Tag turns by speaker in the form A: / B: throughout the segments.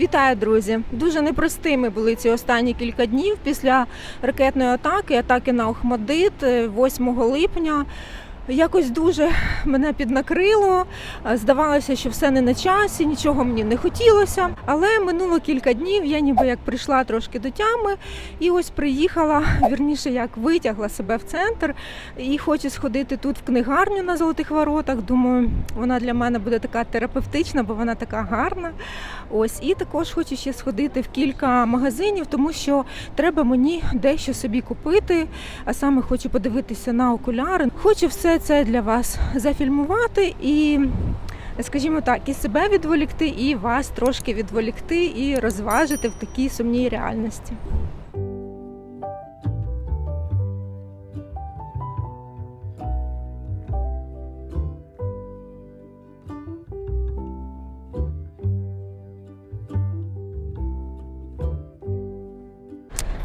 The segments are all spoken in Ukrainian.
A: Вітаю, друзі! Дуже непростими були ці останні кілька днів після ракетної атаки, атаки на Охмадит е, 8 липня. Якось дуже мене піднакрило. Здавалося, що все не на часі, нічого мені не хотілося. Але минуло кілька днів. Я ніби як прийшла трошки до тями, і ось приїхала, вірніше, як витягла себе в центр і хочу сходити тут в книгарню на золотих воротах. Думаю, вона для мене буде така терапевтична, бо вона така гарна. Ось і також хочу ще сходити в кілька магазинів, тому що треба мені дещо собі купити. А саме хочу подивитися на окуляри. Хочу все це для вас зафільмувати і. Скажімо так, і себе відволікти, і вас трошки відволікти і розважити в такій сумній реальності.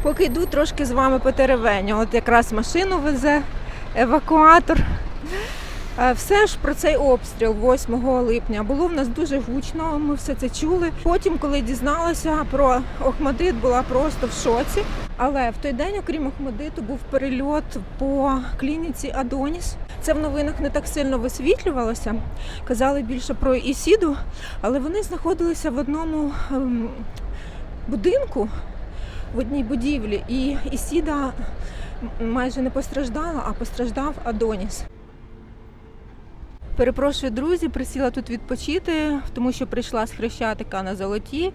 A: Поки йду трошки з вами по теревеню. От якраз машину везе евакуатор. Е, Все ж про цей обстріл 8 липня було в нас дуже гучно. Ми все це чули. Потім, коли дізналася про Охмадит, була просто в шоці. Але в той день, окрім Охмадиту, був перельот по клініці Адоніс. Це в новинах не так сильно висвітлювалося. Казали більше про Ісіду, але вони знаходилися в одному ем, будинку в одній будівлі, і Ісіда майже не постраждала, а постраждав Адоніс. Перепрошую, друзі, присіла тут відпочити, тому що прийшла з Хрещатика на золоті.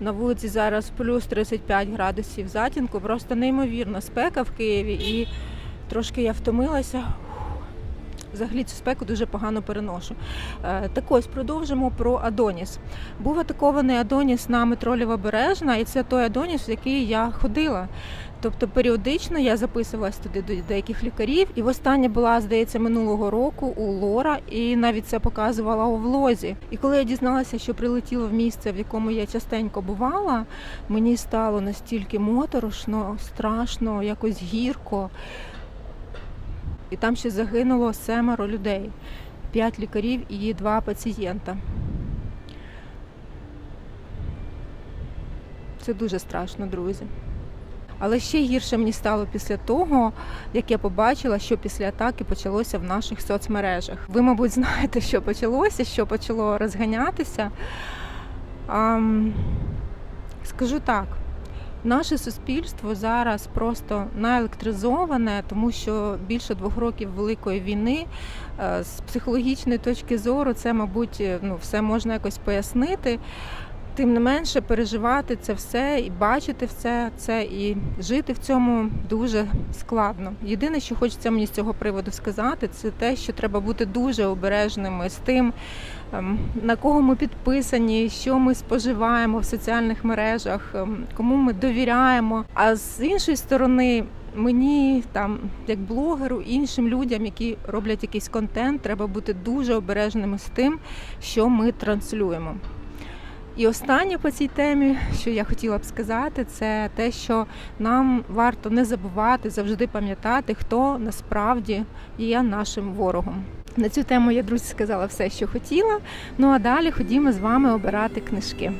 A: На вулиці зараз плюс 35 градусів затінку. Просто неймовірна спека в Києві, і трошки я втомилася. Взагалі цю спеку дуже погано переношу. Е, Так ось продовжимо про Адоніс. Був атакований Адоніс на метро Лівобережна, і це той Адоніс, в який я ходила. Тобто періодично я записувалась туди до деяких лікарів, і востаннє була, здається, минулого року у Лора, і навіть це показувала у влозі. І коли я дізналася, що прилетіло в місце, в якому я частенько бувала, мені стало настільки моторошно, страшно, якось гірко. І там ще загинуло семеро людей, п'ять лікарів і два пацієнта. Це дуже страшно, друзі. Але ще гірше мені стало після того, як я побачила, що після атаки почалося в наших соцмережах. Ви, мабуть, знаєте, що почалося, що почало розганятися. Ам, скажу так, наше суспільство зараз просто наелектризоване, тому що більше двох років великої війни. Е, З психологічної точки зору, це, мабуть, ну, все можна якось пояснити. Тим не менше, переживати це все і бачити все це, і жити в цьому дуже складно. Єдине, що хочеться мені з цього приводу сказати, це те, що треба бути дуже обережними з тим, на кого ми підписані, що ми споживаємо в соціальних мережах, ем, кому ми довіряємо. А з іншої сторони. Мені там, як блогеру, іншим людям, які роблять якийсь контент, треба бути дуже обережними з тим, що ми транслюємо. І останнє по цій темі, що я хотіла б сказати, це те, що нам варто не забувати, завжди пам'ятати, хто насправді є нашим ворогом. На цю тему я, друзі, сказала все, що хотіла. Ну а далі ходімо з вами обирати книжки.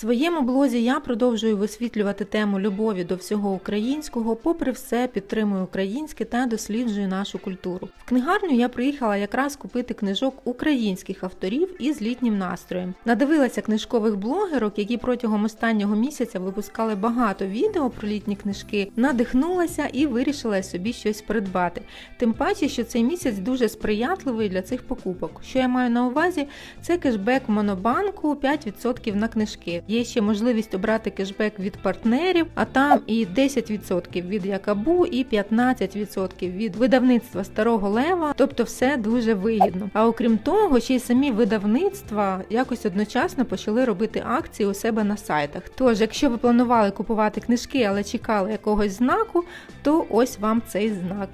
A: Своєму блозі я продовжую висвітлювати тему любові до всього українського, попри все підтримую українське та досліджую нашу культуру. В книгарню я приїхала якраз купити книжок українських авторів із літнім настроєм. Надивилася книжкових блогерок, які протягом останнього місяця випускали багато відео про літні книжки, надихнулася і вирішила собі щось придбати. Тим паче, що цей місяць дуже сприятливий для цих покупок. Що я маю на увазі, це кешбек монобанку 5% на книжки. Є ще можливість обрати кешбек від партнерів, а там і 10% від Якабу, і 15% від видавництва Старого Лева. Тобто все дуже вигідно. А окрім того, ще й самі видавництва якось одночасно почали робити акції у себе на сайтах. Тож, якщо ви планували купувати книжки, але чекали якогось знаку, то ось вам цей знак.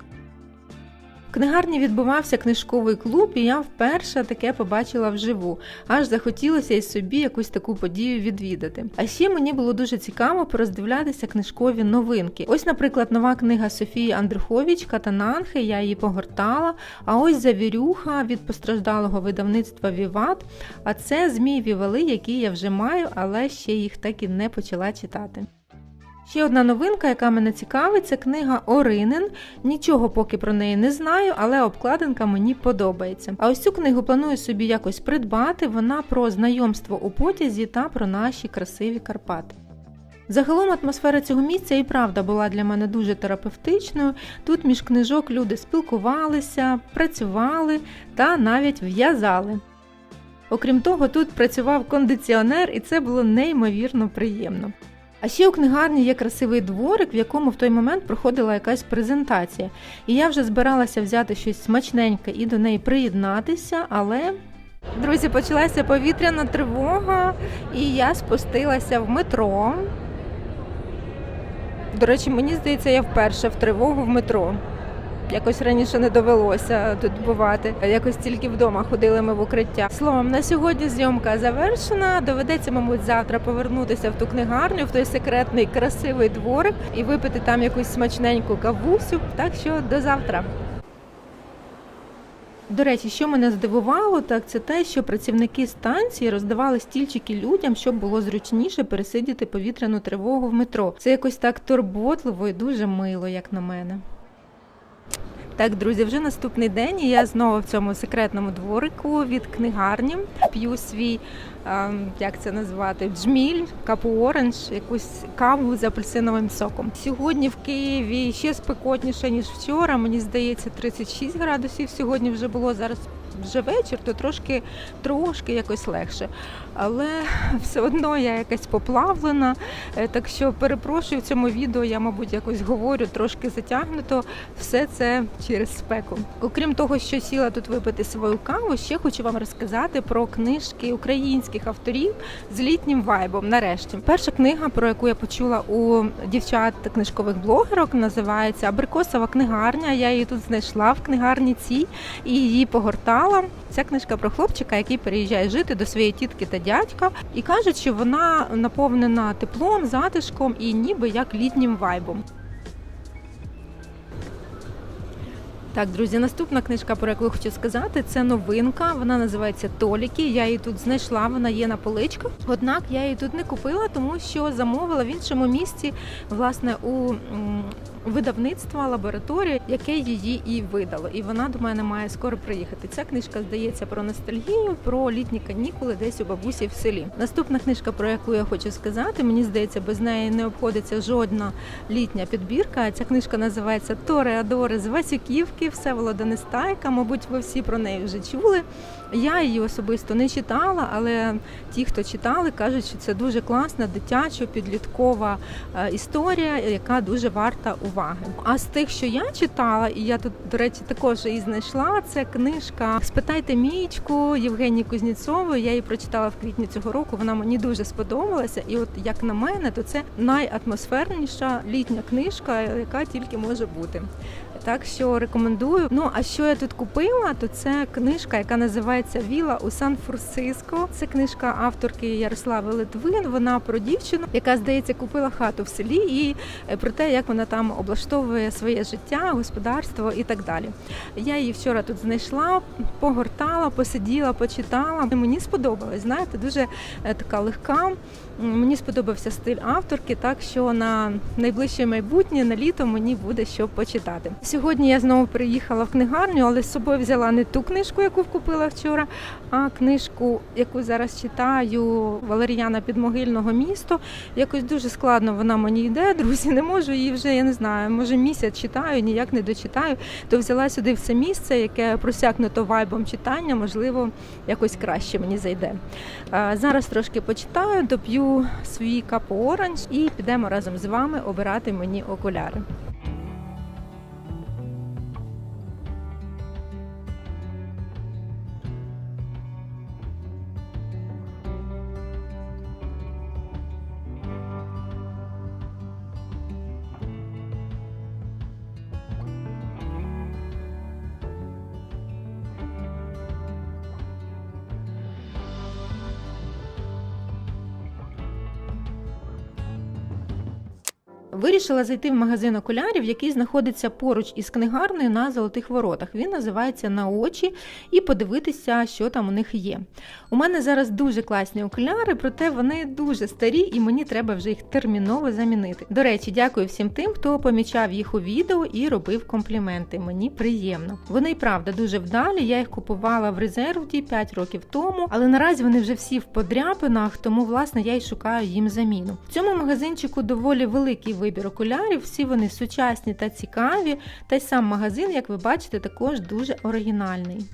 A: Книгарні відбувався книжковий клуб, і я вперше таке побачила вживу. Аж захотілося і собі якусь таку подію відвідати. А ще мені було дуже цікаво пороздивлятися книжкові новинки. Ось, наприклад, нова книга Софії Андрухович Катананхи, я її погортала. А ось завірюха від постраждалого видавництва Віват. А це Змій Вівали, які я вже маю, але ще їх так і не почала читати. Ще одна новинка, яка мене цікавить, це книга Оринен. Нічого поки про неї не знаю, але обкладинка мені подобається. А ось цю книгу планую собі якось придбати. Вона про знайомство у потязі та про наші красиві Карпати. Загалом атмосфера цього місця і правда була для мене дуже терапевтичною. Тут між книжок люди спілкувалися, працювали та навіть в'язали. Окрім того, тут працював кондиціонер, і це було неймовірно приємно. А ще у книгарні є красивий дворик, в якому в той момент проходила якась презентація. І я вже збиралася взяти щось смачненьке і до неї приєднатися, але. Друзі, почалася повітряна тривога, і я спустилася в метро. До речі, мені здається, я вперше в тривогу в метро. Якось раніше не довелося тут бувати. Якось тільки вдома ходили ми в укриття. Словом, на сьогодні зйомка завершена. Доведеться, мабуть, завтра повернутися в ту книгарню, в той секретний красивий дворик і випити там якусь смачненьку кавусю. Так що до завтра. До речі, що мене здивувало, так це те, що працівники станції роздавали стільчики людям, щоб було зручніше пересидіти повітряну тривогу в метро. Це якось так турботливо і дуже мило, як на мене. Так, друзі, вже наступний день і я знову в цьому секретному дворику від книгарні п'ю свій, е, як це назвати, джміль, капу оранж, якусь каву з апельсиновим соком. Сьогодні в Києві ще спекотніше, ніж вчора. Мені здається, 36 градусів сьогодні вже було зараз. Вже вечір, то трошки трошки якось легше. Але все одно я якась поплавлена. Е, Так що перепрошую в цьому відео, я, мабуть, якось говорю трошки затягнуто. Все це через спеку. Окрім того, що сіла тут випити свою каву, ще хочу вам розказати про книжки українських авторів з літнім вайбом. Нарешті, перша книга, про яку я почула у дівчат книжкових блогерок, називається Абрикосова книгарня. Я її тут знайшла в книгарні цій і її погортала. Ця книжка про хлопчика, який переїжджає жити до своєї тітки та дядька, і кажуть, що вона наповнена теплом, затишком і ніби як літнім вайбом. Так, друзі, наступна книжка, про яку хочу сказати, це новинка. Вона називається Толіки. Я її тут знайшла, вона є на поличках. Однак я її тут не купила, тому що замовила в іншому місці, власне, у видавництва лабораторії, яке її і видало. І вона до мене має скоро приїхати. Ця книжка здається про ностальгію, про літні канікули десь у бабусі в селі. Наступна книжка, про яку я хочу сказати, мені здається, без неї не обходиться жодна літня підбірка. Ця книжка називається Тореадори з Васюківки, Всеволода Нестайка. Мабуть, ви всі про неї вже чули. Я її особисто не читала, але ті, хто читали, кажуть, що це дуже класна дитячо-підліткова е, історія, яка дуже варта уваги. А з тих, що я читала, і я тут, до речі, також її знайшла. Це книжка Спитайте мічку Євгенії Кузнєцової. Я її прочитала в квітні цього року. Вона мені дуже сподобалася. І от як на мене, то це найатмосферніша літня книжка, яка тільки може бути. Так що рекомендую. Ну а що я тут купила, то це книжка, яка називається Віла у Сан-Франциско. Це книжка авторки Ярослави Литвин. Вона про дівчину, яка здається купила хату в селі, і е, про те, як вона там облаштовує своє життя, господарство і так далі. Я її вчора тут знайшла, погортала, посиділа, почитала. Мені сподобалось. Знаєте, дуже е, така легка. Мені сподобався стиль авторки, так що на найближче майбутнє на літо мені буде що почитати. сьогодні я знову приїхала в книгарню, але з собою взяла не ту книжку, яку купила вчора, а книжку, яку зараз читаю Валеріяна Підмогильного місто. Якось дуже складно вона мені йде, друзі. Не можу її вже, я не знаю, може місяць читаю, ніяк не дочитаю. То взяла сюди в це місце, яке просякнуто вайбом читання, можливо, якось краще мені зайде. Зараз трошки почитаю, доп'ю свій капо оранж і підемо разом з вами обирати мені окуляри. Вирішила зайти в магазин окулярів, який знаходиться поруч із книгарнею на золотих воротах. Він називається на очі і подивитися, що там у них є. У мене зараз дуже класні окуляри, проте вони дуже старі і мені треба вже їх терміново замінити. До речі, дякую всім тим, хто помічав їх у відео і робив компліменти. Мені приємно. Вони й правда дуже вдалі. Я їх купувала в резервді 5 років тому, але наразі вони вже всі в подряпинах, тому власне я й шукаю їм заміну. В цьому магазинчику доволі великий вибір окулярів. Всі вони сучасні та цікаві. Та й сам магазин, як ви бачите, також дуже оригінальний.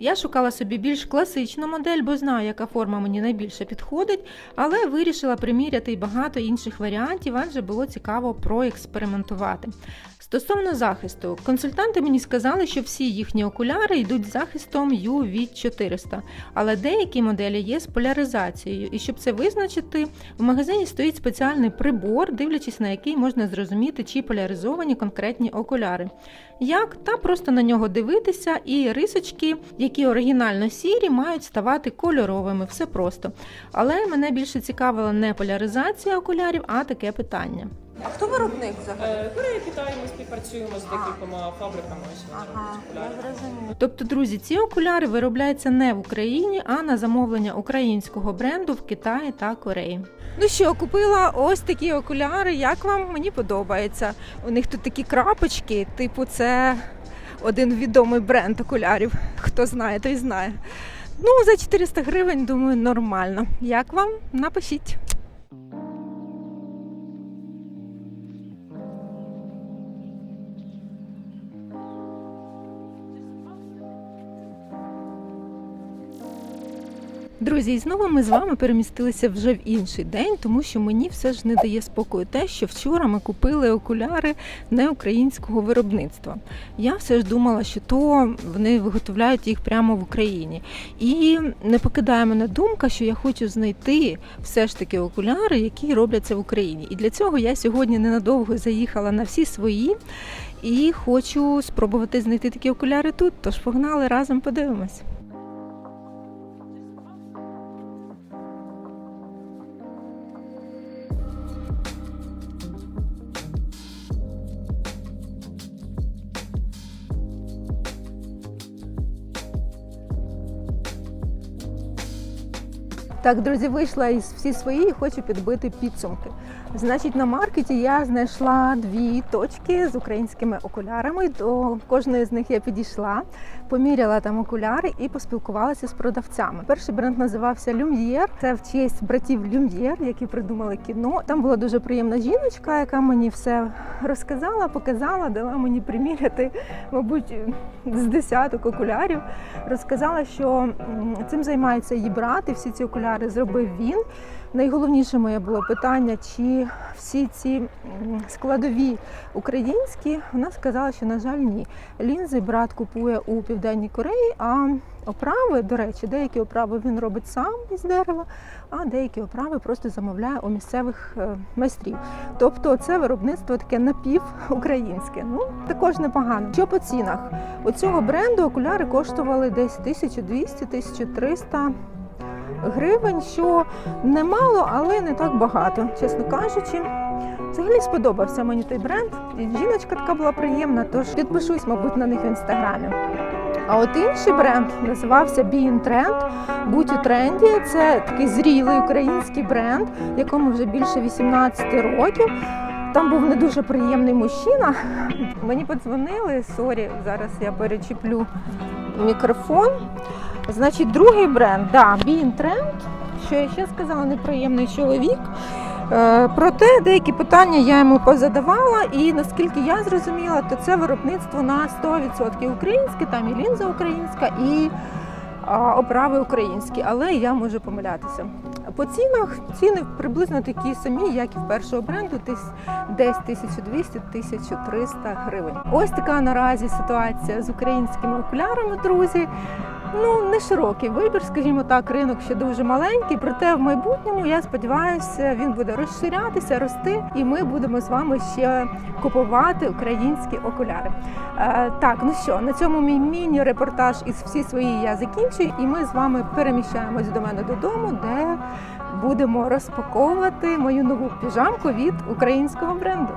A: Я шукала собі більш класичну модель, бо знаю, яка форма мені найбільше підходить, але вирішила приміряти й багато інших варіантів, адже було цікаво проекспериментувати. Стосовно захисту, консультанти мені сказали, що всі їхні окуляри йдуть з захистом UV400, але деякі моделі є з поляризацією. І щоб це визначити, в магазині стоїть спеціальний прибор, дивлячись на який можна зрозуміти, чи поляризовані конкретні окуляри. Як та просто на нього дивитися, і рисочки, які оригінально сірі, мають ставати кольоровими, все просто. Але мене більше цікавила не поляризація окулярів, а таке питання.
B: А хто виробник взагалі?
C: Е, Корея, Китай, ми співпрацюємо з декількома фабриками. ось вони роблять окуляри.
B: зрозуміла.
A: Тобто, друзі, ці окуляри виробляються не в Україні, а на замовлення українського бренду в Китаї та Кореї. Ну що, купила ось такі окуляри. Як вам мені подобається? У них тут такі крапочки, типу, це один відомий бренд окулярів. Хто знає, той знає. Ну, за 400 гривень, думаю, нормально. Як вам? Напишіть. Друзі, і знову ми з вами перемістилися вже в інший день, тому що мені все ж не дає спокою те, що вчора ми купили окуляри не українського виробництва. Я все ж думала, що то вони виготовляють їх прямо в Україні. І не покидає мене думка, що я хочу знайти все ж таки окуляри, які робляться в Україні. І для цього я сьогодні ненадовго заїхала на всі свої і хочу спробувати знайти такі окуляри тут. Тож погнали разом подивимось. Так, друзі, вийшла із всі свої і хочу підбити підсумки. Значить, на маркеті я знайшла дві точки з українськими окулярами. До кожної з них я підійшла, поміряла там окуляри і поспілкувалася з продавцями. Перший бренд називався Люм'єр. Це в честь братів Люм'єр, які придумали кіно. Там була дуже приємна жіночка, яка мені все розказала, показала, дала мені приміряти, мабуть, з десяток окулярів. Розказала, що цим займається її брат, і всі ці окуляри зробив він. Найголовніше моє було питання, чи всі ці складові українські. Вона сказала, що на жаль, ні. Лінзи брат купує у Південній Кореї, а оправи, до речі, деякі оправи він робить сам із дерева, а деякі оправи просто замовляє у місцевих е, майстрів. Тобто це виробництво таке напівукраїнське. Ну також непогано. Що по цінах? У цього бренду окуляри коштували десь 1200-1300 гривень, що немало, але не так багато, чесно кажучи. Взагалі сподобався мені той бренд. Жіночка така була приємна, тож підпишусь, мабуть, на них в інстаграмі. А от інший бренд називався Be in Trend. Будь у тренді. Це такий зрілий український бренд, якому вже більше 18 років. Там був не дуже приємний мужчина. Мені подзвонили. Сорі, зараз я перечіплю мікрофон. Значить, другий бренд, да, Be in Trend. Що я ще сказала, неприємний чоловік. Е, Проте деякі питання я йому позадавала, і наскільки я зрозуміла, то це виробництво на 100% українське, там і лінза українська, і оправи українські, але я можу помилятися. По цінах ціни приблизно такі самі, як і в першого бренду, десь 1200-1300 гривень. Ось така наразі ситуація з українськими окулярами, друзі. Ну, не широкий вибір, скажімо так, ринок ще дуже маленький. Проте в майбутньому я сподіваюся, він буде розширятися, рости, і ми будемо з вами ще купувати українські окуляри. Е, так, ну що, на цьому мій міні-репортаж із всі свої я закінчую, і ми з вами переміщаємось до мене додому, де будемо розпаковувати мою нову піжамку від українського бренду.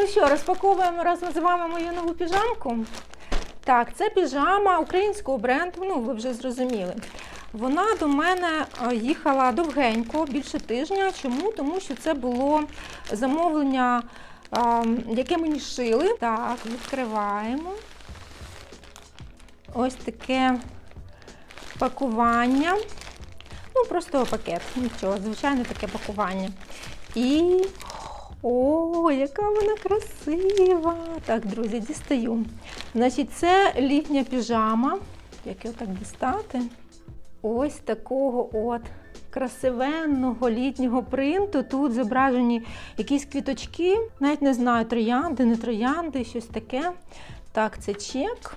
A: Ну що, розпаковуємо разом з вами мою нову піжамку. Так, це піжама українського бренду, ну ви вже зрозуміли. Вона до мене е, їхала довгенько, більше тижня. Чому? Тому що це було замовлення, е, яке мені шили. Так, відкриваємо. Ось таке пакування. Ну, просто пакет, нічого, звичайне таке пакування. І о, яка вона красива! Так, друзі, дістаю. Значить, це літня піжама. Як його так дістати? Ось такого от красивенного літнього принту. Тут зображені якісь квіточки. Навіть не знаю, троянди, не троянди, щось таке. Так, це чек.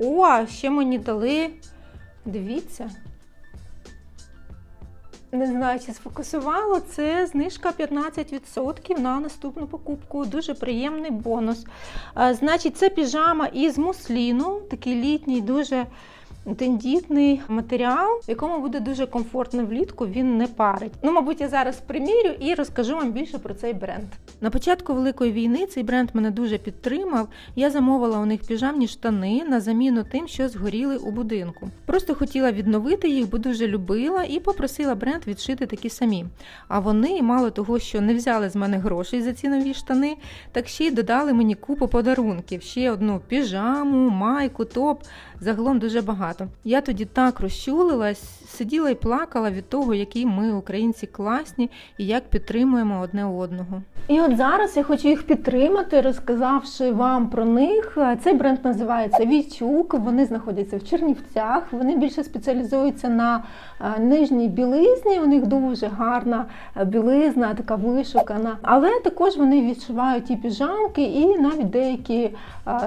A: О, ще мені дали. Дивіться. Не знаю, чи сфокусувало. Це знижка 15% на наступну покупку. Дуже приємний бонус. Значить, це піжама із мусліну, такий літній, дуже тендітний матеріал, в якому буде дуже комфортно влітку, він не парить. Ну, мабуть, я зараз примірю і розкажу вам більше про цей бренд. На початку Великої війни цей бренд мене дуже підтримав. Я замовила у них піжамні штани на заміну тим, що згоріли у будинку. Просто хотіла відновити їх, бо дуже любила, і попросила бренд відшити такі самі. А вони, мало того, що не взяли з мене грошей за ці нові штани, так ще й додали мені купу подарунків: ще одну піжаму, майку, топ. Загалом дуже багато. Я тоді так розчулилась, сиділа і плакала від того, які ми, українці, класні і як підтримуємо одне одного. І от зараз я хочу їх підтримати, розказавши вам про них. Цей бренд називається Вічук. Вони знаходяться в Чернівцях. Вони більше спеціалізуються на нижній білизні. У них дуже гарна білизна, така вишукана. Але також вони відшивають і піжамки, і навіть деякі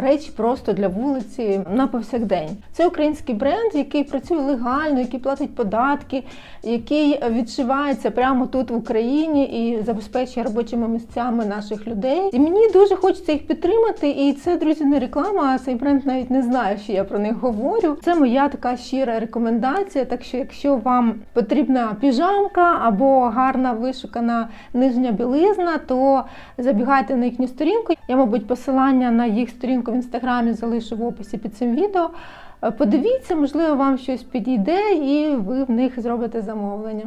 A: речі просто для вулиці на повсякдень. Це український бренд, який працює легально, який платить податки, який відшивається прямо тут в Україні і забезпечує робочими місцями наших людей. І мені дуже хочеться їх підтримати. І це, друзі, не реклама. а Цей бренд навіть не знає, що я про них говорю. Це моя така щира рекомендація. Так що, якщо вам потрібна піжамка або гарна вишукана нижня білизна, то забігайте на їхню сторінку. Я, мабуть, посилання на їх сторінку в інстаграмі залишу в описі під цим відео. Подивіться, можливо, вам щось підійде, і ви в них зробите замовлення.